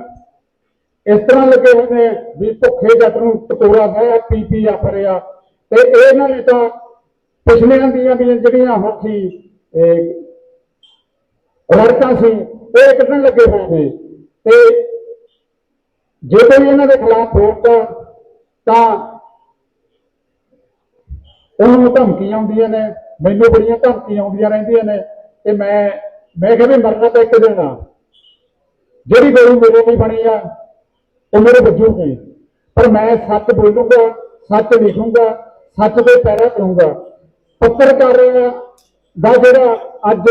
ਇਸ ਤਰ੍ਹਾਂ ਲੱਗੇ ਹੋਏ ਨੇ ਵੀ ਭੁੱਖੇ ਜੱਟ ਨੂੰ ਟਕੋਰਾ ਹੈ ਪੀ ਆ ਫਰਿਆ। ਤੇ ਇਹਨਾਂ ਨੇ ਤਾਂ ਪਿਛਲੀਆਂ ਦੀਆਂ ਵੀ ਜਿਹੜੀਆਂ ਹੁਣ ਸੀ ਇਹ ਰੜਕਾਂ ਸੀ ਉਹ ਕੱਢਣ ਲੱਗੇ ਹੋਏ ਨੇ। ਤੇ ਜੇ ਕੋਈ ਇਹਨਾਂ ਦੇ ਖਿਲਾਫ ਬੋਲਦਾ ਤਾਂ ਉਹਨੂੰ ਧਮਕੀਆਂ ਆਉਂਦੀਆਂ ਨੇ, ਮੈਨੂੰ ਬੜੀਆਂ ਧਮਕੀਆਂ ਆਉਂਦੀਆਂ ਰਹਿੰਦੀਆਂ ਨੇ, ਤੇ ਮੈਂ ਮੈਂ ਕਿਹਾ ਵੀ ਮਰਨਾ ਤਾਂ ਇੱਕ ਦਿਨ ਆ। ਜਿਹੜੀ ਗੋਲੀ ਮੇਰੇ ਲਈ ਬਣੀ ਆ ਉਹ ਮੇਰੇ ਵੱਜੂਗੀ ਪਰ ਮੈਂ ਸੱਚ ਬੋਲੂੰਗਾ ਸੱਚ ਲਿਖੂੰਗਾ ਸੱਚ ਦੇ ਪੈਰਾਂ ਕਰੂੰਗਾ। ਪੱਤਰਕਾਰ ਦਾ ਜਿਹੜਾ ਅੱਜ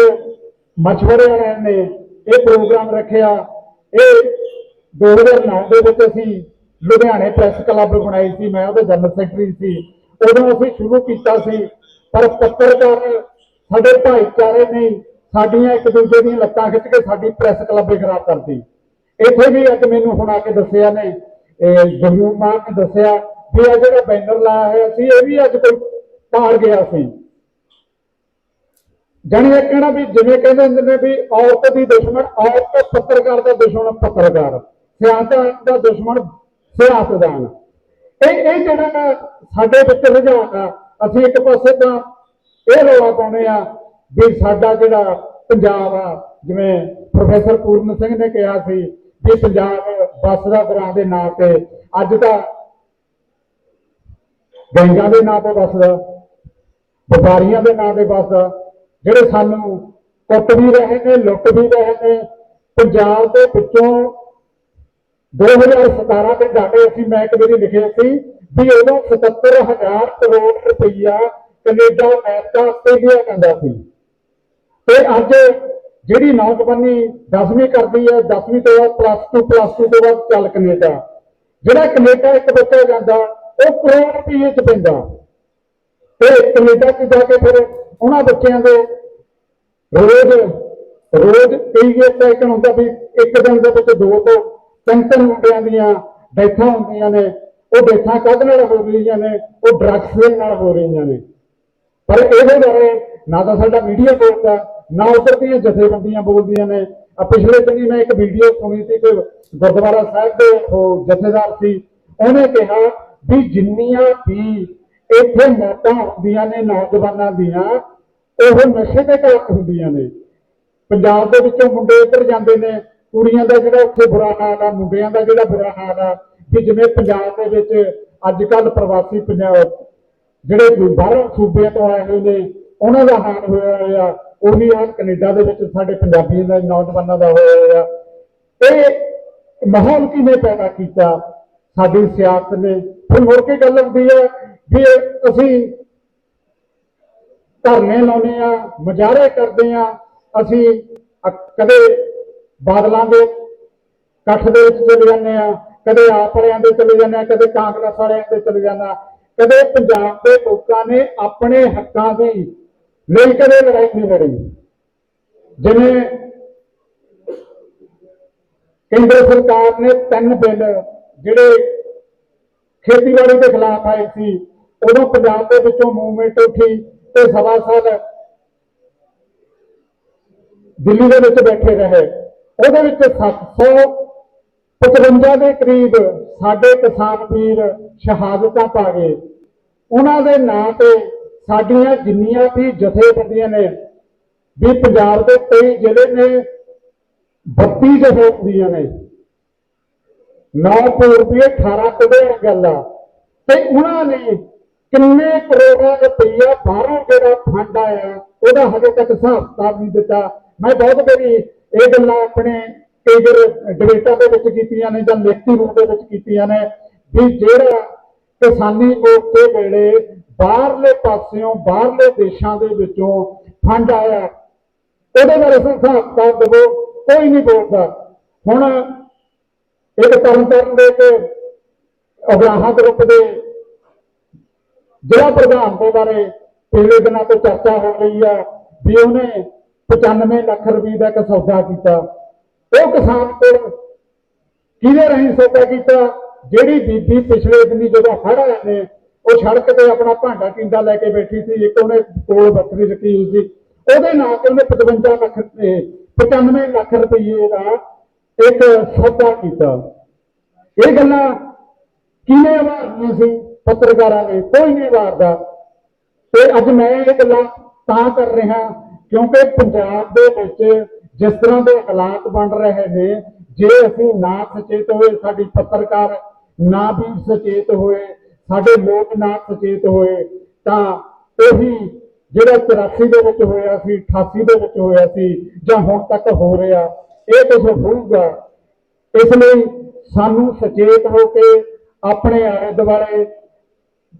ਮਸ਼ਵਰੇ ਵਾਲਿਆਂ ਨੇ ਇਹ ਪ੍ਰੋਗਰਾਮ ਰੱਖਿਆ, ਇਹ 2009 ਦੇ ਵਿੱਚ ਅਸੀਂ ਲੁਧਿਆਣੇ ਪ੍ਰੈਸ ਕਲੱਬ ਬਣਾਈ ਸੀ, ਮੈਂ ਉਹਦੇ ਜਨਰਲ ਸੈਕਟਰੀ ਸੀ। ਉਦੋਂ ਅਸੀਂ ਸ਼ੁਰੂ ਕੀਤਾ ਸੀ, ਪਰ ਪੱਤਰਕਾਰ ਸਾਡੇ ਭਾਈਚਾਰੇ ਨੇ ਸਾਡੀਆਂ ਇੱਕ ਦੂਜੇ ਦੀਆਂ ਲੱਤਾਂ ਖਿੱਚ ਕੇ ਸਾਡੀ ਪ੍ਰੈਸ ਕਲੱਬ ਹੀ ਖਰਾਬ ਕਰਤੀ। ਇੱਥੇ ਵੀ ਅੱਜ ਮੈਨੂੰ ਹੁਣ ਆ ਕੇ ਦੱਸਿਆ ਨੇ ਜਗਮੂਨ ਮਾਨ ਨੇ ਦੱਸਿਆ ਵੀ ਇਹ ਜਿਹੜਾ ਬੈਨਰ ਲਾਇਆ ਹੋਇਆ ਸੀ, ਇਹ ਵੀ ਅੱਜ ਕੋਈ ਪਾੜ ਗਿਆ ਸੀ। ਜਾਣੀ ਇਹ ਕਹਿਣਾ ਵੀ ਜਿਵੇਂ ਕਹਿੰਦੇ ਹੁੰਦੇ ਨੇ ਵੀ ਔਰਤ ਦੀ ਦੁਸ਼ਮਣ, ਔਰਤ ਪੱਤਰਕਾਰ ਦਾ ਦੁਸ਼ਮਣ, ਪੱਤਰਕਾਰ। ਸਿਆਸਤ ਦਾ ਦੁਸ਼ਮਣ ਸਿਆਸਤਦਾਨ ਇਹ ਇਹ ਜਿਹੜਾ ਨਾ ਸਾਡੇ ਵਿੱਚ ਰੁਝਾਨ ਆ, ਅਸੀਂ ਇੱਕ ਪਾਸੇ ਤਾਂ ਇਹ ਰੌਲਾ ਪਾਉਂਦੇ ਆ ਵੀ ਸਾਡਾ ਜਿਹੜਾ ਪੰਜਾਬ ਆ, ਜਿਵੇਂ ਪ੍ਰੋਫੈਸਰ ਪੂਰਨ ਸਿੰਘ ਨੇ ਕਿਹਾ ਸੀ ਵੀ ਪੰਜਾਬ ਬਸਦਾ ਦਰਾਂ ਦੇ ਨਾਂ ਤੇ ਅੱਜ ਤਾਂ ਗੰਗਾ ਦੇ ਨਾਂ ਤੇ ਬਸਦਾ ਵਪਾਰੀਆਂ ਦੇ ਨਾਂ ਤੇ ਬਸਦਾ ਜਿਹੜੇ ਸਾਨੂੰ ਕੁੱਟ ਵੀ ਰਹੇ ਨੇ, ਲੁੱਟ ਵੀ ਰਹੇ ਨੇ, ਪੰਜਾਬ ਦੇ ਵਿੱਚੋਂ 2017 ਦੇ ਡਾਟੇ ਅਸੀਂ ਮੈਂ ਇੱਕ ਵਾਰੀ ਲਿਖਿਆ ਸੀ ਵੀ ਉਦੋਂ 77000 ਕਰੋੜ ਰੁਪਈਆ ਕੈਨੇਡਾ, ਅਮਰੀਕਾ, ਆਸਟ੍ਰੇਲੀਆ ਕਹਿੰਦਾ ਸੀ। ਤੇ ਅੱਜ ਜਿਹੜੀ ਨੌਜਵਾਨੀ 10ਵੀਂ ਕਰਦੀ ਹੈ 10ਵੀਂ ਤੋਂ ਬਾਅਦ ਪਲੱਸ 2 ਪਲੱਸ 2 ਤੋਂ ਬਾਅਦ ਚੱਲ ਕੈਨੇਡਾ। ਜਿਹੜਾ ਕੈਨੇਡਾ ਇੱਕ ਬੱਚਾ ਜਾਂਦਾ, ਉਹ ਕਰੋੜ ਰੁਪਏ ਚ ਪੈਂਦਾ। ਤੇ ਕੈਨੇਡਾ ਚ ਜਾ ਕੇ ਫਿਰ ਉਹਨਾਂ ਬੱਚਿਆਂ ਦੇ ਰੋਜ਼ ਰੋਜ਼ ਕਈ ਵਾਰ ਤਾਂ ਇੱਕ ਹੁੰਦਾ ਵੀ ਇੱਕ ਦਿਨ ਦੇ ਵਿੱਚ ਦੋ ਤੋਂ ਤਿੰਨ ਤਿੰਨ ਮੁੰਡਿਆਂ ਦੀਆਂ ਡੈਥਾਂ ਹੁੰਦੀਆਂ ਨੇ, ਉਹ ਡੈਥਾਂ ਕਦ ਨਾਲ ਹੋ ਰਹੀਆਂ ਨੇ, ਉਹ ਡਰੱਗਸ ਦੇ ਨਾਲ ਹੋ ਰਹੀਆਂ ਨੇ। ਪਰ ਇਹਦੇ ਬਾਰੇ ਨਾ ਤਾਂ ਸਾਡਾ ਮੀਡੀਆ ਬੋਲਦਾ ਨਾ ਉੱਧਰ ਦੀਆਂ ਜਥੇਬੰਦੀਆਂ ਬੋਲਦੀਆਂ ਨੇ। ਆ ਪਿਛਲੇ ਦਿਨੀ ਮੈਂ ਇੱਕ ਵੀਡੀਓ ਸੁਣੀ ਸੀ ਕਿ ਗੁਰਦੁਆਰਾ ਸਾਹਿਬ ਦੇ ਜਥੇਦਾਰ ਸੀ, ਉਹਨੇ ਕਿਹਾ ਵੀ ਜਿੰਨੀਆਂ ਵੀ ਇੱਥੇ ਮੌਤਾਂ ਹੁੰਦੀਆਂ ਨੇ, ਨੌਜਵਾਨਾਂ ਦੀਆਂ, ਉਹ ਨਸ਼ੇ ਦੇ ਕਾਰਨ ਹੁੰਦੀਆਂ ਨੇ। ਪੰਜਾਬ ਦੇ ਵਿੱਚੋਂ ਮੁੰਡੇ ਇੱਧਰ ਜਾਂਦੇ ਨੇ, ਕੁੜੀਆਂ ਦਾ ਜਿਹੜਾ ਉੱਥੇ ਬੁਰਾ ਹਾਲ ਆ, ਮੁੰਡਿਆਂ ਦਾ ਜਿਹੜਾ ਬੁਰਾ ਹਾਲ ਆ, ਵੀ ਜਿਵੇਂ ਪੰਜਾਬ ਦੇ ਵਿੱਚ ਅੱਜ ਕੱਲ ਪ੍ਰਵਾਸੀ ਪੰਜਾਬ ਜਿਹੜੇ ਬਾਹਰੋਂ ਸੂਬਿਆਂ ਤੋਂ ਆਏ ਹੋਏ ਨੇ, ਉਹਨਾਂ ਦਾ ਹਾਲ ਹੋਇਆ ਹੋਇਆ। ਉਹ ਵੀ ਹਾਲ ਕੈਨੇਡਾ ਦੇ ਵਿੱਚ ਸਾਡੇ ਪੰਜਾਬੀਆਂ ਦਾ, ਨੌਜਵਾਨਾਂ ਦਾ ਹੋਇਆ ਹੋਇਆ। ਇਹ ਮਾਹੌਲ ਕਿਵੇਂ ਪੈਦਾ ਕੀਤਾ? ਸਾਡੀ ਸਿਆਸਤ ਨੇ। ਫਿਰ ਮੁੜ ਕੇ ਗੱਲ ਹੁੰਦੀ ਹੈ? ਵੀ ਅਸੀਂ ਧਰਨੇ ਲਾਉਨੇ ਆ ਮੁਜ਼ਾਹਰੇ ਕਰਦੇ ਆ ਅਸੀਂ ਕਦੇ ਬਾਦਲਾਂ ਦੇ ਇਕੱਠ ਦੇ ਵਿੱਚ ਚਲੇ ਜਾਂਦੇ ਆ ਕਦੇ ਆਪ ਵਾਲਿਆਂ ਦੇ ਚਲੇ ਜਾਂਦੇ ਆ ਕਦੇ ਕਾਂਗਰਸ ਵਾਲਿਆਂ ਦੇ ਚਲੇ ਜਾਂਦੇ ਆ ਕਦੇ ਪੰਜਾਬ ਦੇ ਲੋਕਾਂ ਨੇ ਆਪਣੇ ਹੱਕਾਂ ਦੀ ਲਈ ਕਦੇ ਲੜਾਈ ਨਹੀਂ ਲੜੀ। ਜਿਵੇਂ ਕੇਂਦਰ ਸਰਕਾਰ ਨੇ ਤਿੰਨ ਬਿੱਲ ਜਿਹੜੇ ਖੇਤੀਬਾੜੀ ਦੇ ਖਿਲਾਫ ਆਏ ਸੀ, ਉਦੋਂ ਪੰਜਾਬ ਦੇ ਵਿੱਚੋਂ ਮੂਵਮੈਂਟ ਉੱਠੀ ਤੇ ਸਵਾ ਸਾਲ ਦਿੱਲੀ ਦੇ ਵਿੱਚ ਬੈਠੇ ਰਹੇ। ਉਹਦੇ ਵਿੱਚ 755 ਦੇ ਕਰੀਬ ਸਾਡੇ ਕਿਸਾਨ ਵੀਰ ਸ਼ਹਾਦਤਾਂ ਪਾ ਗਏ। ਉਹਨਾਂ ਦੇ ਨਾਂ ਤੇ ਸਾਡੀਆਂ ਜਿੰਨੀਆਂ ਵੀ ਜਥੇਬੰਦੀਆਂ ਨੇ, ਵੀ ਪੰਜਾਬ ਦੇ ਕਈ ਜ਼ਿਲ੍ਹੇ ਨੇ 32 ਜਥੇਬੰਦੀਆਂ ਨੇ 9 ਕਰੋੜ ਰੁਪਏ 18 ਕਰੋੜ ਗੱਲ ਆ। ਤੇ ਉਹਨਾਂ ਨੇ ਕਿੰਨੇ ਕਰੋੜਾਂ ਰੁਪਈਆ ਬਾਹਰੋਂ ਜਿਹੜਾ ਫੰਡ ਆਇਆ, ਉਹਦਾ ਹਜੇ ਤੱਕ ਹਿਸਾਬ ਕਿਤਾਬ ਨਹੀਂ ਦਿੱਤਾ। ਮੈਂ ਬਹੁਤ ਵਾਰੀ ਇਹ ਗੱਲਾਂ ਆਪਣੇ ਕਈ ਵਾਰ ਡਿਬੇਟਾਂ ਦੇ ਵਿੱਚ ਕੀਤੀਆਂ ਨੇ ਜਾਂ ਲਿਖਤੀ ਰੂਪ ਦੇ ਵਿੱਚ ਕੀਤੀਆਂ ਨੇ, ਵੀ ਜਿਹੜਾ ਕਿਸਾਨੀ ਮੋਰਚੇ ਵੇਲੇ ਬਾਹਰਲੇ ਪਾਸਿਓਂ, ਬਾਹਰਲੇ ਦੇਸ਼ਾਂ ਦੇ ਵਿੱਚੋਂ ਫੰਡ ਆਇਆ। ਉਹਦੇ ਬਾਰੇ ਹਿਸਾਬ ਕਿਤਾਬ ਦੇਵੋ, ਕੋਈ ਨਹੀਂ ਬੋਲਦਾ। ਹੁਣ ਇੱਕ ਤਰਨ ਦੇ ਕੇ ਅਗਰਾਹਾਂ ਗਰੁੱਪ ਦੇ ਜ਼ਿਲ੍ਹਾ ਪ੍ਰਧਾਨ ਦੇ ਬਾਰੇ ਪਿਛਲੇ ਦਿਨਾਂ ਤੋਂ ਚਰਚਾ ਹੋ ਰਹੀ ਆ ਵੀ ਉਹਨੇ 95 ਲੱਖ ਰੁਪਏ ਦਾ ਇੱਕ ਸੌਦਾ ਕੀਤਾ। ਉਹ ਕਿਸਾਨ ਕੋਲ ਕਿਹਦੇ ਰਾਹੀਂ ਸੌਦਾ ਕੀਤਾ? ਜਿਹੜੀ ਬੀਬੀ ਪਿਛਲੇ ਦਿਨੀ ਜਦੋਂ ਹੜ ਆਏ ਨੇ, ਉਹ ਸੜਕ ਤੇ ਆਪਣਾ ਭਾਂਡਾ ਟਿੰਡਾ ਲੈ ਕੇ ਬੈਠੀ ਸੀ, ਇੱਕ ਉਹਨੇ ਕੋਲ ਬੱਕਰੀ ਰੱਖੀ ਹੋਈ ਸੀ। ਉਹਦੇ ਨਾਂ ਤੇ ਉਹਨੇ 55 ਲੱਖ ਤੇ 95 ਲੱਖ ਰੁਪਏ ਦਾ ਇੱਕ ਸੌਦਾ ਕੀਤਾ। ਇਹ ਗੱਲਾਂ ਕਿਹਨੇ ਵਾਰਨੀਆਂ ਸੀ ਪੱਤਰਕਾਰਾਂ ਨੇ ਕੋਈ ਨਹੀਂ ਵਾਰਦਾ। ਤੇ ਅੱਜ ਮੈਂ ਇਹ ਗੱਲਾਂ ਤਾਂ ਕਰ ਰਿਹਾ, ਕਿਉਂਕਿ ਪੰਜਾਬ ਦੇ ਵਿੱਚ ਜਿਸ ਤਰ੍ਹਾਂ ਦੇ ਹਾਲਾਤ ਬਣ ਰਹੇ ਨੇ, ਜੇ ਅਸੀਂ ਨਾ ਸਚੇਤ ਹੋਏ ਸਾਡੀ ਪੱਤਰਕਾਰ ਨਾ ਵੀ ਸੁਚੇਤ ਹੋਏ, ਸਾਡੇ ਲੋਕ ਨਾ ਸੁਚੇਤ ਹੋਏ, ਤਾਂ ਉਹੀ ਜਿਹੜਾ 84 ਦੇ ਵਿੱਚ ਹੋਇਆ ਸੀ 88 ਦੇ ਵਿੱਚ ਹੋਇਆ ਸੀ, ਜਾਂ ਹੁਣ ਤੱਕ ਹੋ ਰਿਹਾ, ਇਹ ਕੁਝ ਹੋਊਗਾ। ਇਸ ਲਈ ਸਾਨੂੰ ਸੁਚੇਤ ਹੋ ਕੇ ਆਪਣੇ ਆਲੇ ਦੁਆਲੇ,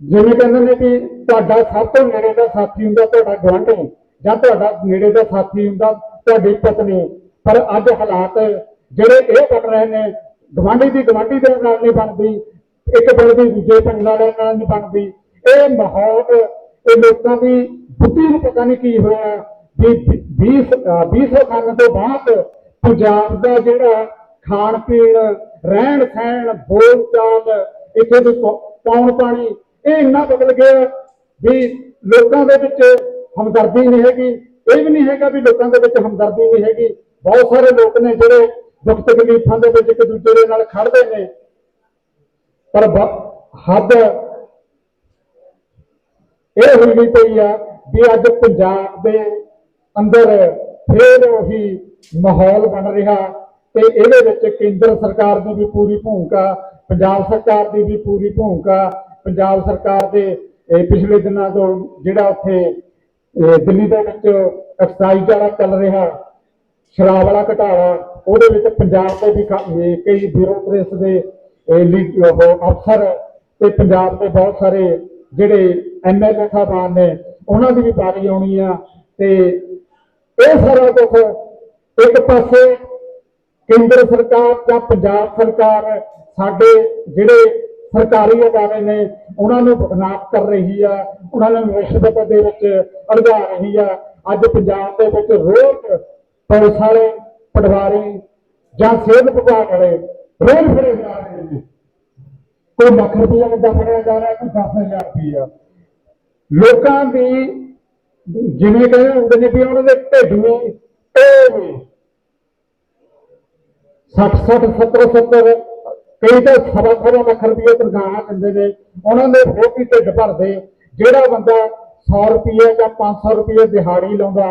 ਜਿਵੇਂ ਕਹਿੰਦੇ ਨੇ ਕਿ ਤੁਹਾਡਾ ਸਭ ਤੋਂ ਨੇੜੇ ਦਾ ਸਾਥੀ ਹੁੰਦਾ ਤੁਹਾਡਾ ਗੁਆਂਢੀ ਜਾਂ ਤੁਹਾਡਾ ਨੇੜੇ ਦਾ ਸਾਥੀ ਹੁੰਦਾ ਤੁਹਾਡੀ ਪਤਨੀ, ਪਰ ਅੱਜ ਹਾਲਾਤ ਜਿਹੜੇ ਇਹ ਬਣ ਰਹੇ ਨੇ ਗੁਆਂਢੀ ਦੀ ਗੁਆਂਢੀ ਦੇ ਨਾਲ ਨਹੀਂ ਬਣਦੀ, ਇੱਕ ਪਿੰਡ ਦੀ ਦੂਜੇ ਪਿੰਡ ਵਾਲੇ ਨਾਲ ਨਹੀਂ ਬਣਦੀ। ਇਹ ਮਾਹੌਲ, ਇਹ ਲੋਕਾਂ ਦੀ ਬੁੱਧੀ ਨੂੰ ਪਤਾ ਨਹੀਂ ਕੀ ਹੋਇਆ। ਵੀ 20 20 ਸਾਲਾਂ ਤੋਂ ਬਾਅਦ ਪੰਜਾਬ ਦਾ ਜਿਹੜਾ ਖਾਣ ਪੀਣ, ਰਹਿਣ ਸਹਿਣ, ਬੋਲ ਚਾਲ, ਇੱਥੇ ਦੀ ਪੌ- ਪੌਣ ਪਾਣੀ, ਇਹ ਇੰਨਾ ਬਦਲ ਗਿਆ ਵੀ ਲੋਕਾਂ ਦੇ ਵਿੱਚ ਹਮਦਰਦੀ ਨਹੀਂ ਹੈਗੀ। ਇਹ ਵੀ ਨਹੀਂ ਹੈਗਾ ਵੀ ਲੋਕਾਂ ਦੇ ਵਿੱਚ ਹਮਦਰਦੀ ਨਹੀਂ ਹੈਗੀ। ਬਹੁਤ ਸਾਰੇ ਲੋਕ ਨੇ ਜਿਹੜੇ ਦੁੱਖ ਤਕਲੀਫਾਂ ਦੇ ਵਿੱਚ ਇੱਕ ਦੂਜੇ ਦੇ ਨਾਲ ਖੜਦੇ ਨੇ। ਪਰ ਹੱਦ ਇਹ ਹੋਈ ਵੀ ਪਈ ਆ ਵੀ ਅੱਜ ਪੰਜਾਬ ਦੇ ਅੰਦਰ ਫੇਰ ਉਹੀ ਮਾਹੌਲ ਬਣ ਰਿਹਾ ਤੇ ਇਹਦੇ ਵਿੱਚ ਕੇਂਦਰ ਸਰਕਾਰ ਦੀ ਵੀ ਪੂਰੀ ਭੂਮਿਕਾ, ਪੰਜਾਬ ਸਰਕਾਰ ਦੀ ਵੀ ਪੂਰੀ ਭੂਮਿਕਾ, ਪੰਜਾਬ ਸਰਕਾਰ ਦੇ ਪਿਛਲੇ ਦਿਨਾਂ ਤੋਂ ਜਿਹੜਾ ਉੱਥੇ ਦਿੱਲੀ ਦੇ ਵਿੱਚ ਐਕਸਾਈਜ਼ ਵਾਲਾ ਚੱਲ ਰਿਹਾ। ਸ਼ਰਾਬ ਵਾਲਾ ਘਟਾਲਾ ਉਹਦੇ ਵਿੱਚ ਪੰਜਾਬ ਦੇ ਵੀ ਕਈ ਬਿਊਰੋਕਰੇਸ ਦੇ ਅਫਸਰ ਤੇ ਪੰਜਾਬ ਦੇ ਬਹੁਤ ਸਾਰੇ ਜਿਹੜੇ ਐਮਐਲਏ ਸਾਹਿਬਾਨ ਨੇ, ਉਹਨਾਂ ਦੀ ਵੀ ਬਾਰੀ ਆਉਣੀ ਆ। ਤੇ ਇਹ ਸਾਰਾ ਕੁਝ ਇੱਕ ਪਾਸੇ ਕੇਂਦਰ ਸਰਕਾਰ ਜਾਂ ਪੰਜਾਬ ਸਰਕਾਰ, ਸਾਡੇ ਜਿਹੜੇ ਸਰਕਾਰੀ ਅਦਾਰੇ ਨੇ, ਉਹਨਾਂ ਨੂੰ ਬਦਨਾਮ ਕਰ ਰਹੀ ਆ, ਉਹਨਾਂ ਨੂੰ ਰਿਸ਼ਵਤ ਦੇ ਵਿੱਚ ਅਲਝਾ ਰਹੀ ਆ। ਅੱਜ ਪੰਜਾਬ ਦੇ ਵਿੱਚ ਰੋਜ਼ ਪੁਲਿਸ ਵਾਲੇ, ਪਟਵਾਰੀ ਜਾਂ ਸਿਹਤ ਵਿਭਾਗ ਵਾਲੇ ਰੋਜ਼ ਫੜੇ ਜਾ ਰਹੇ ਨੇ ਕੋਈ ਲੱਖ ਰੁਪਈਆ ਦਾ ਫੜਿਆ ਜਾ ਰਿਹਾ, ਕੋਈ 10000 ਰੁਪਈਆ। ਲੋਕਾਂ ਦੀ ਜਿਵੇਂ ਕਹਿੰਦੇ ਹੁੰਦੇ ਨੇ ਵੀ ਉਹਨਾਂ ਦੇ ਢਿੱਡ ਨੂੰ ਇਹ ਨੇ 60 60 70 70 ਕਈ ਤਾਂ ਸਵਾ ਸਵਾ ਲੱਖ ਰੁਪਏ ਤਨਖਾਹਾਂ ਦਿੰਦੇ ਨੇ, ਉਹਨਾਂ ਦੇ ਫੋਕੀ ਢਿੱਡ ਭਰਦੇ। ਜਿਹੜਾ ਬੰਦਾ 100 ਰੁਪਏ ਜਾਂ 500 ਰੁਪਏ ਦਿਹਾੜੀ ਲਾਉਂਦਾ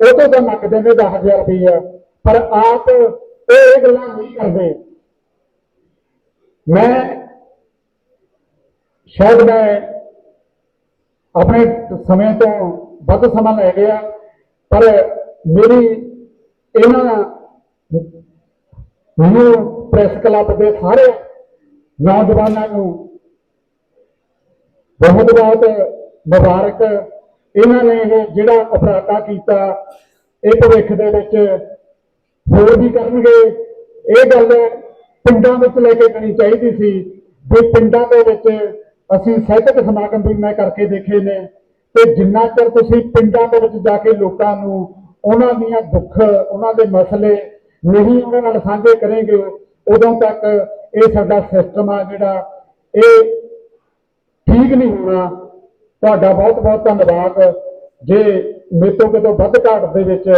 ਉਹ ਤੋਂ ਤਾਂ ਮੰਗਦੇ ਨੇ 10000 ਰੁਪਏ ਪਰ ਆਪ ਉਹ ਇਹ ਗੱਲਾਂ ਨਹੀਂ ਕਰਦੇ। ਮੈਂ ਸ਼ਾਇਦ ਮੈਂ ਆਪਣੇ ਸਮੇਂ ਤੋਂ ਵੱਧ ਸਮਾਂ ਲੈ ਗਿਆ, ਪਰ ਮੇਰੀ ਇਹਨਾਂ ਨੂੰ ਪ੍ਰੈਸ ਕਲੱਬ ਦੇ ਸਾਰੇ ਨੌਜਵਾਨਾਂ ਨੂੰ ਬਹੁਤ ਬਹੁਤ ਮੁਬਾਰਕ ਇਹਨਾਂ ਨੇ ਇਹ ਜਿਹੜਾ ਉਪਰਾਲਾ ਕੀਤਾ, ਇਹ ਭਵਿੱਖ ਦੇ ਵਿੱਚ ਹੋਰ ਵੀ ਕਰਨਗੇ। ਇਹ ਗੱਲ ਪਿੰਡਾਂ ਵਿੱਚ ਲੈ ਕੇ ਜਾਣੀ ਚਾਹੀਦੀ ਸੀ ਵੀ ਪਿੰਡਾਂ ਦੇ ਵਿੱਚ ਅਸੀਂ ਸਾਹਿਤਕ ਸਮਾਗਮ ਵੀ ਮੈਂ ਕਰਕੇ ਦੇਖੇ ਨੇ ਤੇ ਜਿੰਨਾ ਚਿਰ ਤੁਸੀਂ ਪਿੰਡਾਂ ਦੇ ਵਿੱਚ ਜਾ ਕੇ ਲੋਕਾਂ ਨੂੰ ਉਹਨਾਂ ਦੀਆਂ ਦੁੱਖ, ਉਹਨਾਂ ਦੇ ਮਸਲੇ ਨਹੀਂ ਉਹਨਾਂ ਨਾਲ ਸਾਂਝੇ ਕਰੇਗੇ, ਉਦੋਂ ਤੱਕ ਇਹ ਸਾਡਾ ਸਿਸਟਮ ਆ ਜਿਹੜਾ ਇਹ ਠੀਕ ਨਹੀਂ ਹੋਣਾ। ਤੁਹਾਡਾ ਬਹੁਤ ਬਹੁਤ ਧੰਨਵਾਦ। ਜੇ ਮੇਰੇ ਤੋਂ ਕਿਤੋਂ ਵੱਧ ਘਾਟ ਦੇ ਵਿੱਚ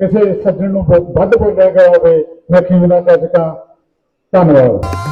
ਕਿਸੇ ਸੱਜਣ ਨੂੰ ਵੱਧ ਬੋਲਿਆ ਗਿਆ ਹੋਵੇ, ਮੈਂ ਖਿਮਾ ਚੱਜਕਾਂ ਧੰਨਵਾਦ।